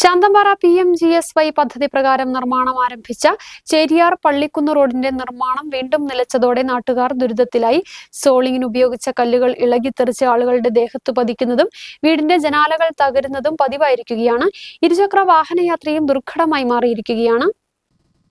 Santhanpara P M G S Y പദ്ധതി പ്രകാരം നിർമ്മാണം ആരംഭിച്ച ചേരിയാർ പള്ളിക്കുന്ന് റോഡിന്റെ നിർമ്മാണം വീണ്ടും നിലച്ചതോടെ നാട്ടുകാർ ദുരിതത്തിലായി. സോളിങ്ങിന് ഉപയോഗിച്ച കല്ലുകൾ ഇളകിത്തെറിച്ച് ആളുകളുടെ ദേഹത്ത് പതിക്കുന്നതും വീടിന്റെ ജനാലകൾ തകരുന്നതും പതിവായിരിക്കുകയാണ്. ഇരുചക്ര വാഹനയാത്രയും ദുർഘടമായി മാറിയിരിക്കുകയാണ്.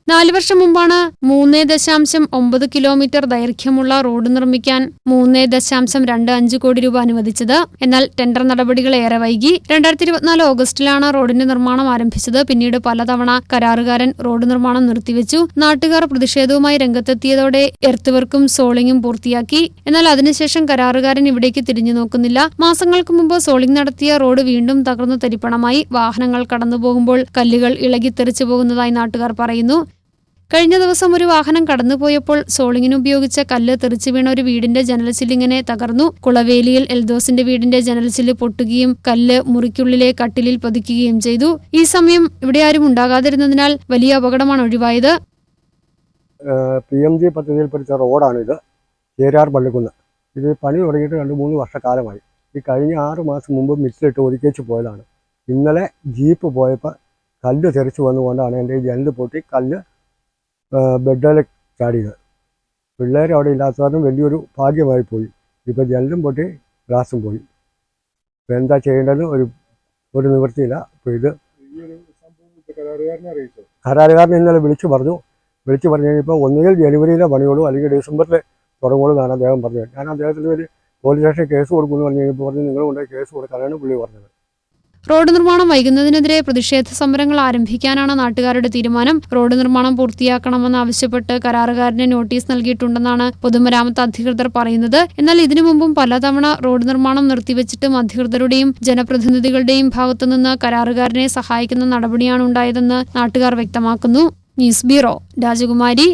നാല് വർഷം മുമ്പാണ് മൂന്ന് ദശാംശം ഒമ്പത് കിലോമീറ്റർ ദൈർഘ്യമുള്ള റോഡ് നിർമ്മിക്കാൻ മൂന്ന് ദശാംശം രണ്ട് അഞ്ച് കോടി രൂപ അനുവദിച്ചത്. എന്നാൽ ടെൻഡർ നടപടികൾ ഏറെ വൈകി. രണ്ടായിരത്തി ഇരുപത്തിനാല് ഓഗസ്റ്റിലാണ് റോഡിന്റെ നിർമ്മാണം ആരംഭിച്ചത്. പിന്നീട് പലതവണ കരാറുകാരൻ റോഡ് നിർമ്മാണം നിർത്തിവെച്ചു. നാട്ടുകാർ പ്രതിഷേധവുമായി രംഗത്തെത്തിയതോടെ എർത്തുവർക്കും സോളിങ്ങും പൂർത്തിയാക്കി. എന്നാൽ അതിനുശേഷം കരാറുകാരൻ ഇവിടേക്ക് തിരിഞ്ഞു നോക്കുന്നില്ല. മാസങ്ങൾക്ക് മുമ്പ് സോളിംഗ് നടത്തിയ റോഡ് വീണ്ടും തകർന്നു തരിപ്പണമായി. വാഹനങ്ങൾ കടന്നുപോകുമ്പോൾ കല്ലുകൾ ഇളകിത്തെറിച്ചു പോകുന്നതായി നാട്ടുകാർ പറയുന്നു. കഴിഞ്ഞ ദിവസം ഒരു വാഹനം കടന്നുപോയപ്പോൾ സോളിങ്ങിന് ഉപയോഗിച്ച കല്ല് തെറിച്ചു വീണ ഒരു വീടിന്റെ ജനൽച്ചില്ലിങ്ങനെ തകർന്നു. കുളവേലിയിൽ എൽദോസിന്റെ വീടിന്റെ ജനൽച്ചില്ല് പൊട്ടുകയും കല്ല് മുറിക്കുള്ളിലെ കട്ടിലിൽ പതിക്കുകയും ചെയ്തു. ഈ സമയം ഇവിടെ ആരും ഉണ്ടാകാതിരുന്നതിനാൽ വലിയ അപകടമാണ് ഒഴിവായത്. പി എം ജി പദ്ധതിയിൽ പഠിച്ച റോഡാണ് ഇത്. ചേരാർ പള്ളിക്കുന്ന്. ഇത് പണി തുടങ്ങിയിട്ട് രണ്ട് മൂന്ന് വർഷക്കാലമായി. ഈ കഴിഞ്ഞ ആറ് മാസം മുമ്പ് മിക്സിലിട്ട് ഒതുക്കിച്ച് പോയതാണ്. ഇന്നലെ ജീപ്പ് പോയപ്പോൾ കല്ല് തെറിച്ചു വന്നുകൊണ്ടാണ് എന്റെ ജനൽ പൊട്ടി കല്ല് ബെഡിൽ ചാടിയത്. പിള്ളേർ അവിടെ ഇല്ലാത്ത കാരണം വലിയൊരു ഭാഗ്യമായി പോയി. ഇപ്പോൾ ജനലും പൊട്ടി ഗ്ലാസും പോയി. ഇപ്പം എന്താ ചെയ്യേണ്ടത്? ഒരു ഒരു നിവൃത്തിയില്ല. അപ്പോൾ ഇത് കരാറുകാരനെ ഇന്നലെ വിളിച്ചു പറഞ്ഞു. വിളിച്ചു പറഞ്ഞു കഴിഞ്ഞപ്പോൾ ഒന്നുകിൽ ജനുവരിയിലെ പണിയുള്ളൂ അല്ലെങ്കിൽ ഡിസംബറിൽ തുടങ്ങുള്ളൂ എന്നാണ് അദ്ദേഹം പറഞ്ഞത്. ഞാൻ അദ്ദേഹത്തിന് വലിയ പോലീസ് സ്റ്റേഷൻ കേസ് കൊടുക്കുമെന്ന് പറഞ്ഞു കഴിഞ്ഞപ്പോൾ പറഞ്ഞു നിങ്ങൾ കൊണ്ടുപോയി കേസ് കൊടുക്കാനാണ് പുള്ളി പറഞ്ഞത്. റോഡ് നിർമ്മാണം വൈകുന്നതിനെതിരെ പ്രതിഷേധ സമരങ്ങൾ ആരംഭിക്കാനാണ് നാട്ടുകാരുടെ തീരുമാനം. റോഡ് നിർമ്മാണം പൂർത്തിയാക്കണമെന്നാവശ്യപ്പെട്ട് കരാറുകാരന് നോട്ടീസ് നൽകിയിട്ടുണ്ടെന്നാണ് പൊതുമരാമത്ത് അധികൃതർ പറയുന്നത്. എന്നാൽ ഇതിനു മുമ്പും പലതവണ റോഡ് നിർമ്മാണം നിർത്തിവെച്ചിട്ടും അധികൃതരുടെയും ജനപ്രതിനിധികളുടെയും ഭാഗത്തുനിന്ന് കരാറുകാരനെ സഹായിക്കുന്ന നടപടിയാണ് ഉണ്ടായതെന്ന് നാട്ടുകാർ വ്യക്തമാക്കുന്നു. ന്യൂസ് ബ്യൂറോ രാജകുമാരി.